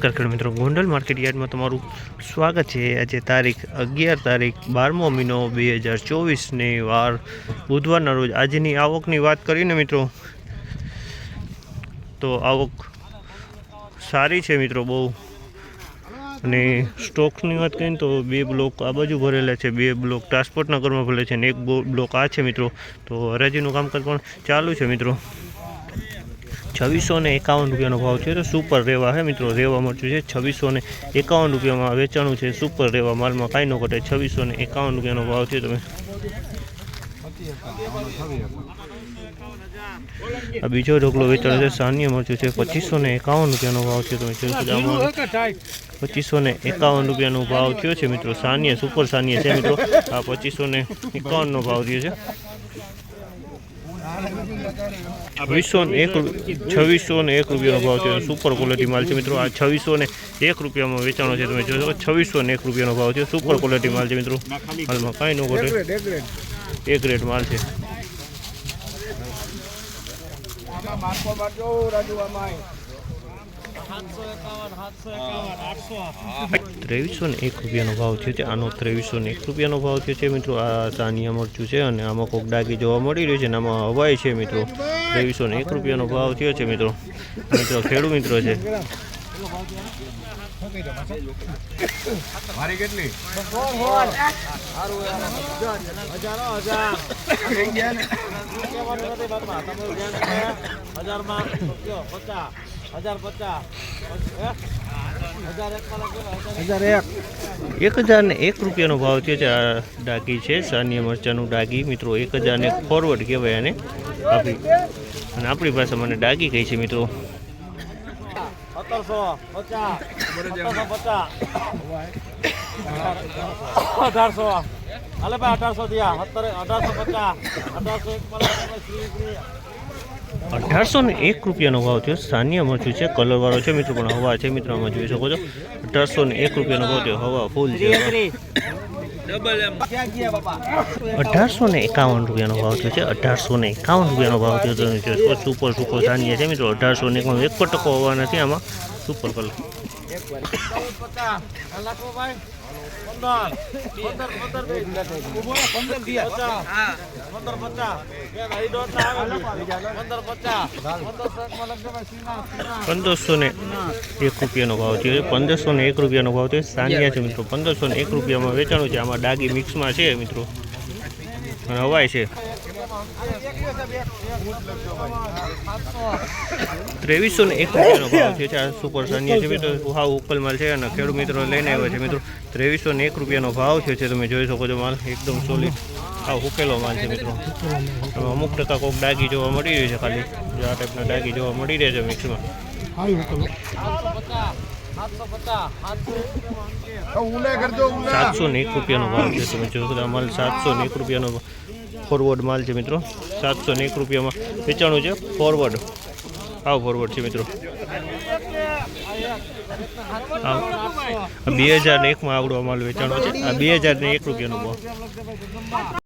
નમસ્કાર ખેડૂત મિત્રો. ગોંડલ માર્કેટ યાર્ડમાં તમારું સ્વાગત છે. આજે તારીખ અગિયાર તારીખ બારમો મહિનો બે હજાર ચોવીસની વાર. બુધવારના રોજ આજની આવકની વાત કરીને મિત્રો, તો આવક સારી છે મિત્રો બહુ. અને સ્ટોક્સની વાત કરીએ તો બે બ્લોક આ બાજુ ભરેલા છે. બે બ્લોક ટ્રાન્સપોર્ટના ઘરમાં ભરેલા છે અને એક બ્લોક આ છે મિત્રો. તો હરાજીનું કામકાજ પણ ચાલુ છે મિત્રો. છવ્વીસો ને એકાવન રૂપિયાનો ભાવ છે. તો સુપર રેવા છે મિત્રો, રેવા મરચું છે. છવ્વીસો ને એકાવન રૂપિયામાં વેચાણું છે. સુપર રેવા માલમાં કાંઈ ન ઘટે. છવ્વીસો ને એકાવન રૂપિયાનો ભાવ છે તમે. આ બીજો ઢોકલો વેચાણ છે. સાન્ય મરચું છે. પચીસો ને એકાવન રૂપિયાનો ભાવ છે તમે જોઈ પચીસો ને એકાવન રૂપિયાનો ભાવ થયો છે મિત્રો. સાન્ય સુપર સાન્ય છે મિત્રો. આ પચીસો ને એકાવનનો ભાવ થયો છે. છવ્વીસો ને એક છવ્વીસો ને એક રૂપિયાનો ભાવ છે સુપર ક્વોલિટી માલ છે મિત્રો. આ છવ્વીસો ને એક રૂપિયામાં વેચાણો છે. તમે જોશો છવ્વીસો ને એક રૂપિયાનો ભાવ છે સુપર ક્વોલિટી માલ છે મિત્રો. હાલમાં કાંઈ ન ઘટે. એક રેટ માલ છે. ત્રેવીસો ને એક રૂપિયાનો ભાવ થયો છે. આનો ત્રેવીસો ને એક રૂપિયાનો ભાવ થયો છે મિત્રો. આ સાનિયા મરચું છે અને આમાં કોક ડાગી જોવા મળી રહ્યું છે અને આમાં હવાઈ છે મિત્રો. ત્રેવીસો ને એક રૂપિયાનો ભાવ થયો છે મિત્રો. મિત્રો ખેડૂત મિત્રો છે. મારી કેટલી? એક હજાર ને એક રૂપિયાનો ભાવ છે આ ડાગી છે સાનિયા મરચાનું ડાગી મિત્રો એક હજાર ને ફોરવર્ડ કહેવાય અને આપણી અને આપણી પાસે મને ડાગી કહી છે મિત્રો અઢારસો હાલે ભાઈ અઢારસો થયા અઢારસો પચાસ અઢારસો ને એક રૂપિયાનો ભાવ થયો. સાનિયા મરચું છે, કલરવાળો છે, મિત્રો, પણ હવા છે, મિત્રો, આમાં જોઈ શકો છો. અઢારસો ને એક રૂપિયાનો ભાવ થયો, હવા ફૂલ છે. અઢારસો ને એકાવન રૂપિયાનો ભાવ થયો છે, અઢારસો ને એકાવન રૂપિયાનો ભાવ થયો સુપર સુપર સાનિયા છે મિત્રો. અઢારસો ને એક પણ ટકો હવા નથી આમાં. સુપર કલર પંદરસો ને એક રૂપિયાનો ભાવ છે. પંદરસો ને એક રૂપિયાનો ભાવ છે. સાનિયા છે મિત્રો. પંદરસો ને એક રૂપિયામાં વેચાણું છે. આમાં ડાગી મિક્સમાં છે મિત્રો. અને હવાય છે. ત્રેવીસો ને એક રૂપિયાનો ભાવ છે આ સુપર સાનિયા છે મિત્રો. હાવ ઉકલ માલ છે અને ખેડૂત મિત્રો લઈને આવ્યા છે મિત્રો. ત્રેવીસો ને એક રૂપિયાનો ભાવ છે તમે જોઈ શકો છો માલ. એકદમ સોલિડ હાવ ઉકેલો માલ છે મિત્રો. અમુક ટકા કોઈક ડાગી જોવા મળી રહ્યું છે ખાલી. આ ટાઈપના ડાગી જોવા મળી રહે છે મિક્સમાં સાતસો ને એક રૂપિયાનો ભાવ છે, તમે જોયું શકો માલ સાતસો ને એક રૂપિયાનો ફોરવર્ડ માલ છે મિત્રો. સાતસો ને એક રૂપિયામાં વેચાણું છે. ફોરવર્ડ આવ ફોરવર્ડ છે મિત્રો. બે હજાર ને એકમાં આવડો માલ વેચાણો છે. આ બે હજાર ને એક રૂપિયાનો ભાવ.